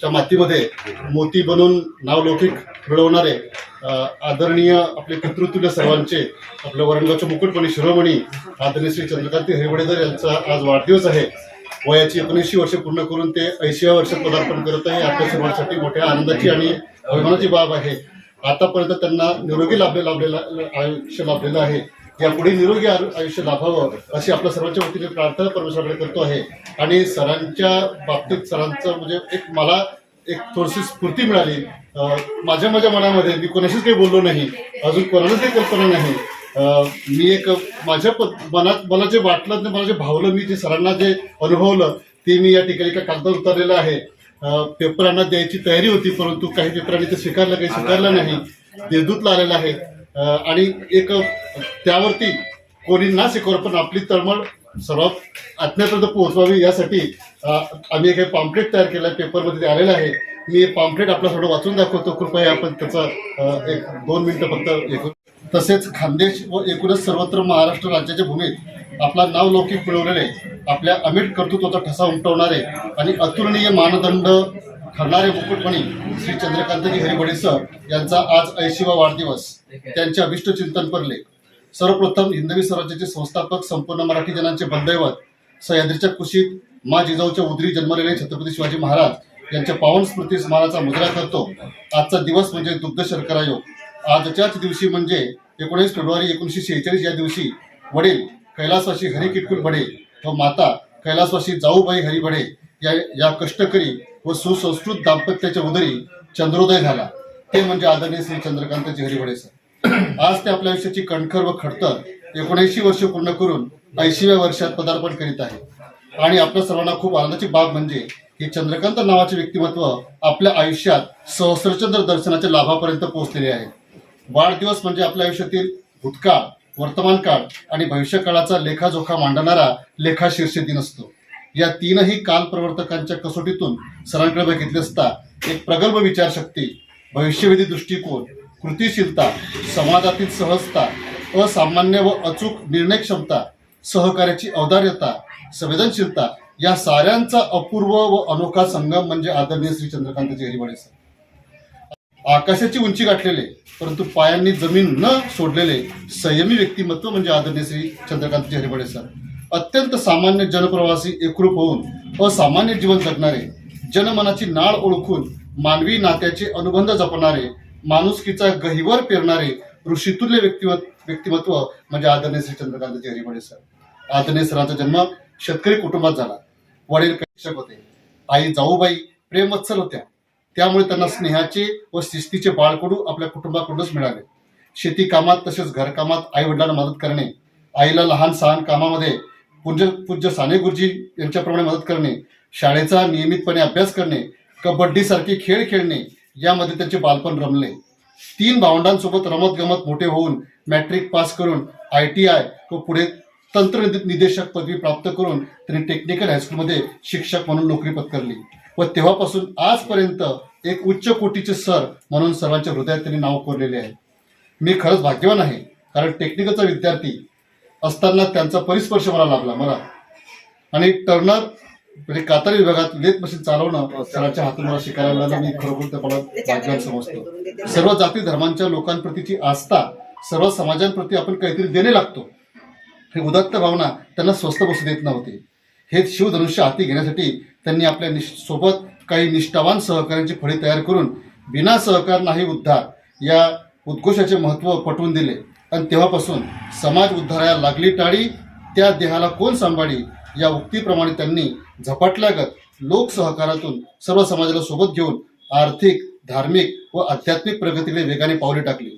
च्या मातीमध्ये मोती बनून नावलौकिक मिळवणारे आदरणीय आपले कर्तृत्व सर्वांचे आपल्या वरणगावचे मुकुटपणी शिरोमणी आदरणीय श्री चंद्रकांत हेरवडेकर यांचा आज वाढदिवस आहे. वयाची एकोणऐंशी वर्ष पूर्ण करून ते ऐंशीव्या वर्षात पदार्पण करत आहे. आपल्या सर्वांसाठी मोठ्या आनंदाची आणि अभिमानाची बाब आहे. आतापर्यंत त्यांना निरोगी लाभले लाभलेला आयुष्य लाभलेलं आहे. यापुढे निरोगी आयुष्य लाभावं अशी आपल्या सर्वांच्या वतीने प्रार्थना परमेश्वराकडे करतो आहे. आणि सरांच्या बाबतीत सरांचं म्हणजे एक मला एक थोडीशी स्फूर्ती मिळाली. माझ्या माझ्या मनामध्ये मी कोणाशीच काही बोललो नाही. अजून कोणालाच काही कल्पना नाही. मी एक माझ्या मनात मला जे वाटलं ते मला जे भावलं मी जे सरांना जे अनुभवलं ते मी या ठिकाणी एका कागदावर उतरलेलं आहे. पेपरांना द्यायची तयारी होती परंतु काही पेपरांनी ते स्वीकारलं काही स्वीकारलं नाही. देवदूतला आलेलं आहे. आणि एक त्यावरती कोणी ना शिकवलं पण आपली तळमळ सर्वात आत्म्यापर्यंत पोहोचवावी यासाठी आम्ही एक हे पॉम्पलेट तयार केलं आहे पेपरमध्ये आलेलं आहे. मी हे आपला थोडं वाचून दाखवतो. कृपया आपण त्याचं एक दोन मिनिटं फक्त ऐकून. तसेच खानदेश व एकूणच सर्वत्र महाराष्ट्र राज्याच्या भूमीत आपला नावलौकिक मिळवलेले आपल्या अमिट कर्तृत्वाचा ठसा उमटवणारे आणि अतुलनीय मानदंड खरणारे मुकुटमणी श्री चंद्रकांतजी हरिबडे सर यांचा आज ऐंशीवा वाढदिवस. त्यांचे अभिष्ट चिंतन परले सर्वप्रथम हिंदवी स्वराज्याचे संस्थापक संपूर्ण मराठी जनांचे बलदैवत सह्याद्रीच्या कुशीत मा जिजाऊच्या उदरी जन्मलेले छत्रपती शिवाजी महाराज यांच्या पावन स्मृती स्माराचा मुजरा करतो. आजचा दिवस म्हणजे दुग्ध शर्करा योग. आजच्याच दिवशी म्हणजे एकोणीस फेब्रुवारी एकोणीसशे शेहेचाळीस या दिवशी वडील कैलासवासी हरी किटकुल बडे व माता कैलासवासी जाऊबाई हरिबडे या या कष्टकरी व सुसंस्कृत दाम्पत्याच्या उदरी चंद्रोदय झाला. ते म्हणजे आदरणीय श्री चंद्रकांतजी हरिबडे सर. आज ते आपल्या आयुष्याची कणखर व खडतर एकोणऐंशी वर्ष पूर्ण करून ऐंशीव्या वर्षात पदार्पण करीत आहे. आणि आपल्या सर्वांना खूप आनंदाची बाब म्हणजे हे चंद्रकांत नावाचे व्यक्तिमत्व आपल्या आयुष्यात सहस्रचंद्र दर्शनाच्या लाभापर्यंत पोहोचलेले आहे. वाढदिवस म्हणजे आपल्या आयुष्यातील भूतकाळ वर्तमान काळ आणि भविष्यकाळाचा लेखाजोखा मांडणारा लेखाशीर्षे दिन असतो. या तीनही काल प्रवर्तकांच्या कसोटीतून सरांकडे बघितले असता एक प्रगल्भ विचारशक्ती भविष्यवेधी दृष्टिकोन कृतिशीलता समाजातील सहजता असामान्य व अचूक निर्णय क्षमता सहकार्याची औदार्यता संवेदनशीलता या साऱ्यांचा अपूर्व व अनोखा संगम म्हणजे आदरणीय श्री चंद्रकांतजी हरिबडे सर. आकाशाची उंची गाठलेले परंतु पायांनी जमीन न सोडलेले संयमी व्यक्तिमत्व म्हणजे आदरणीय श्री चंद्रकांतजी हरिबडे सर. अत्यंत सामान्य जनप्रवासी एकरूप होऊन असामान्य जीवन जगणारे जनमनाची नाळ ओळखून मानवी नात्याचे अनुबंध जपणारे माणुसकीचा गहिवर पेरणारे ऋषितुल्य व्यक्तिमत्व व्यक्तिमत्व म्हणजे आदरणीय श्री चंद्रकांतजी हरिमडे सर. आदरणीय सरांचा जन्म शेतकरी कुटुंबात झाला. वडील शिक्षक होते. आई जाऊबाई प्रेमवत्सल होत्या. त्यामुळे त्यांना स्नेहाचे व शिस्तीचे बाळकडू आपल्या कुटुंबाकडूनच मिळाले. शेती कामात तसेच घरकामात आई वडिलांना मदत करणे आईला लहान सहान कामामध्ये पूज्य पूज्य साने गुरुजी यांच्याप्रमाणे मदत करणे शाळेचा नियमितपणे अभ्यास करणे कबड्डीसारखे खेळ खेळणे यामध्ये त्यांचे बालपण रमले. तीन भावंडांसोबत रमत गमत मोठे होऊन मॅट्रिक पास करून आय टी आय व पुढे तंत्र निदेशक पदवी प्राप्त करून त्यांनी टेक्निकल हायस्कूलमध्ये शिक्षक म्हणून नोकरी पत्करली. व तेव्हापासून आजपर्यंत एक उच्च कोटीचे सर म्हणून सर्वांच्या हृदयात त्यांनी नाव कोरलेले आहे. मी खरंच भाग्यवान आहे कारण टेक्निकलचा विद्यार्थी असताना त्यांचा परिस्पर्श मला लाभला मला. आणि टर्नर म्हणजे कातार विभागात लेत मशीन चालवणं सरांच्या हातून मला शिकायला मिळालं मी खरोखर त्याला समजतो. सर्व जाती धर्मांच्या लोकांप्रतीची आस्था सर्व समाजांप्रती आपण काहीतरी देणे लागतो. हे उदात्त भावना त्यांना स्वस्त बसू देत नव्हती. हे शिवधनुष्य हाती घेण्यासाठी त्यांनी आपल्या निश सोबत काही निष्ठावान सहकार्यांची फळी तयार करून बिना सहकार नाही उद्धार या उद्घोषाचे महत्त्व पटवून दिले. आणि तेव्हापासून समाज उद्धाराया लागली टाळी त्या देहाला कोण सांभाळी या उक्तीप्रमाणे त्यांनी झपाटल्यागत लोकसहकारातून सर्व समाजाला सोबत घेऊन आर्थिक धार्मिक व आध्यात्मिक प्रगतीकडे वेगाने पावले टाकली.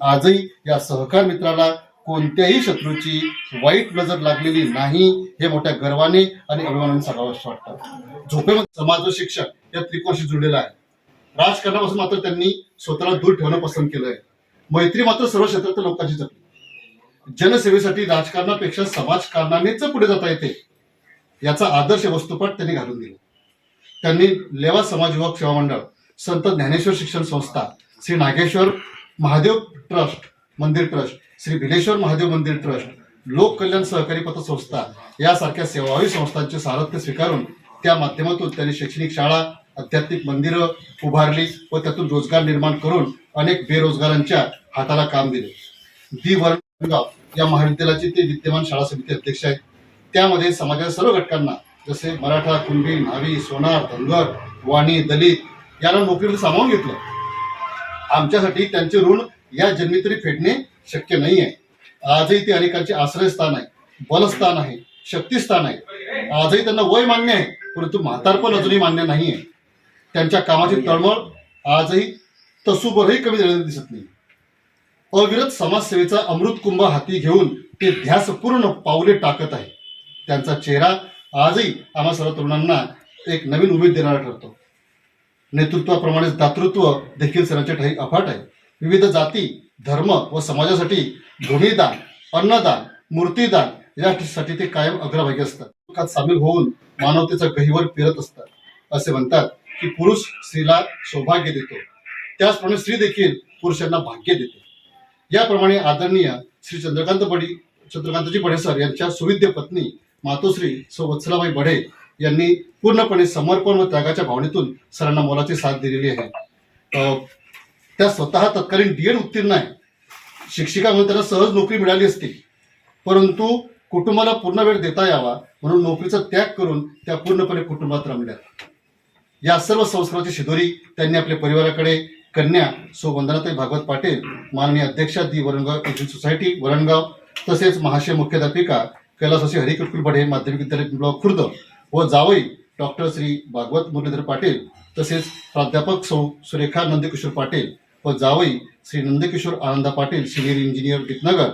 आजही या सहकार मित्राला कोणत्याही शत्रूची वाईट नजर लागलेली नाही हे मोठ्या गर्वाने आणि अभिमानाने सांगावं वाटतं. झोपेमध्ये समाज व शिक्षक या त्रिकोणाशी जुळलेला आहे. राजकारणापासून मात्र त्यांनी स्वतःला दूर ठेवणं पसंत केलं आहे मैत्री मात्र सर्व क्षेत्रात लोकांची जपली. जनसेवेसाठी राजकारणापेक्षा समाजकारणानेच पुढे जाता येते याचा आदर्श वस्तुपाठ त्यांनी घालून दिला. त्यांनी लेवा समाज युवक सेवा मंडळ संत ज्ञानेश्वर शिक्षण संस्था श्री नागेश्वर महादेव ट्रस्ट मंदिर ट्रस्ट श्री बिलेश्वर महादेव मंदिर ट्रस्ट लोक कल्याण सहकारी पतसंस्था यासारख्या सेवाभावी संस्थांचे सारथ्य स्वीकारून त्या माध्यमातून त्यांनी शैक्षणिक शाळा आध्यात्मिक मंदिरं उभारली व त्यातून रोजगार निर्माण करून अनेक बेरोजगारांच्या हाताला काम दिले. दी वरणगाव या महाविद्यालयाचे ते विद्यमान शाळा समिती अध्यक्ष आहेत. त्यामध्ये समाजाच्या सर्व घटकांना जसे मराठा कुणबी न्हावी सोनार धनगर वाणी दलित यांना नोकरीवर सामावून घेतलं. आमच्यासाठी त्यांचे ऋण या जन्मीतरी फेडणे शक्य नाही आहे. आजही ते अनेकांचे आश्रयस्थान आहे बलस्थान आहे शक्तिस्थान आहे. आजही त्यांना वय मान्य आहे परंतु म्हातारपण अजूनही मान्य नाही आहे त्यांच्या कामाची तळमळ आजही तसूभरही कमी झालेली दिसत नाही. अविरत समाजसेवेचा अमृत कुंभ हाती घेऊन ते ध्यासपूर्ण पावले टाकत आहे. त्यांचा चेहरा आजही आम्हा सर्व तरुणांना एक नवीन उमेद देणारा ठरतो. नेतृत्वाप्रमाणेच दातृत्व देखील सरांचे ठाई अफाट आहे. विविध जाती धर्म व समाजासाठी भूमिदान अन्नदान मूर्तीदान यासाठी ते कायम अग्रभागी असतात. दुःखात सामील होऊन मानवतेचा गहिवर फिरत असतात. असे म्हणतात की पुरुष स्त्रीला सौभाग्य देतो. त्याचप्रमाणे स्त्री देखील पुरुषांना भाग्य देते. याप्रमाणे आदरणीय श्री चंद्रकांत बडी चंद्रकांतजी बडे सर यांच्या सुविद्य पत्नी मातोश्री सौ वत्सलाबाई बढे यांनी पूर्णपणे समर्पण व त्यागाच्या भावनेतून सरांना मोलाची साथ दिलेली आहे. त्या स्वतः तत्कालीन डीएड उत्तीर्ण आहे शिक्षिका म्हणून त्यांना सहज नोकरी मिळाली असती. परंतु कुटुंबाला पूर्ण वेळ देता यावा म्हणून नोकरीचा त्याग करून त्या पूर्णपणे कुटुंबात रमल्या या सर्व संस्काराची शिदोरी त्यांनी आपल्या परिवाराकडे कन्या सो वंदनाताई भागवत पाटील माननीय अध्यक्षा the Varangaon education society Varangaon तसेच महाशय मुख्याध्यापिका कैलासवासी हरिकुटकुल बढे माध्यमिक विद्यालय ब्लॉक खुर्द व जावई डॉक्टर श्री भागवत मुरलीधर पाटील तसेच प्राध्यापक सौ सुरेखा नंदकिशोर पाटील व जावई श्री नंदकिशोर आनंदा पाटील सिनियर इंजिनियर दीपनगर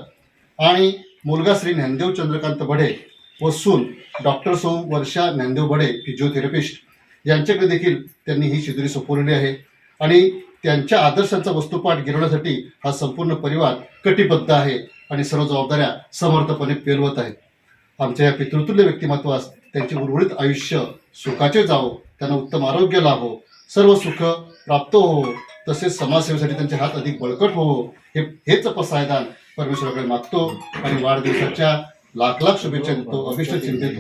आणि मुलगा श्री ज्ञानदेव चंद्रकांत बढे व सून डॉक्टर सौ वर्षा ज्ञानदेव बढे फिजिओथेरपिस्ट. यांच्याकडे देखील त्यांनी ही शिदुरी सोपवलेली आहे. आणि त्यांच्या आदर्शांचा वस्तुपाठ गिरवण्यासाठी हा संपूर्ण परिवार कटिबद्ध आहे आणि सर्व जबाबदाऱ्या समर्थपणे पेलवत आहेत. आमच्या या पितृतुल्य व्यक्तिमत्वास त्यांचे उर्वरित आयुष्य सुखाचे जावो त्यांना उत्तम आरोग्य लाभो सर्व सुख प्राप्त हो तसेच समाजसेवेसाठी त्यांचे हात अधिक बळकट हो हे हेच पसायदान परमेश्वराकडे मागतो आणि वाढदिवसाच्या लाख लाख शुभेच्छा देतो. अभिष्ट चिंतेत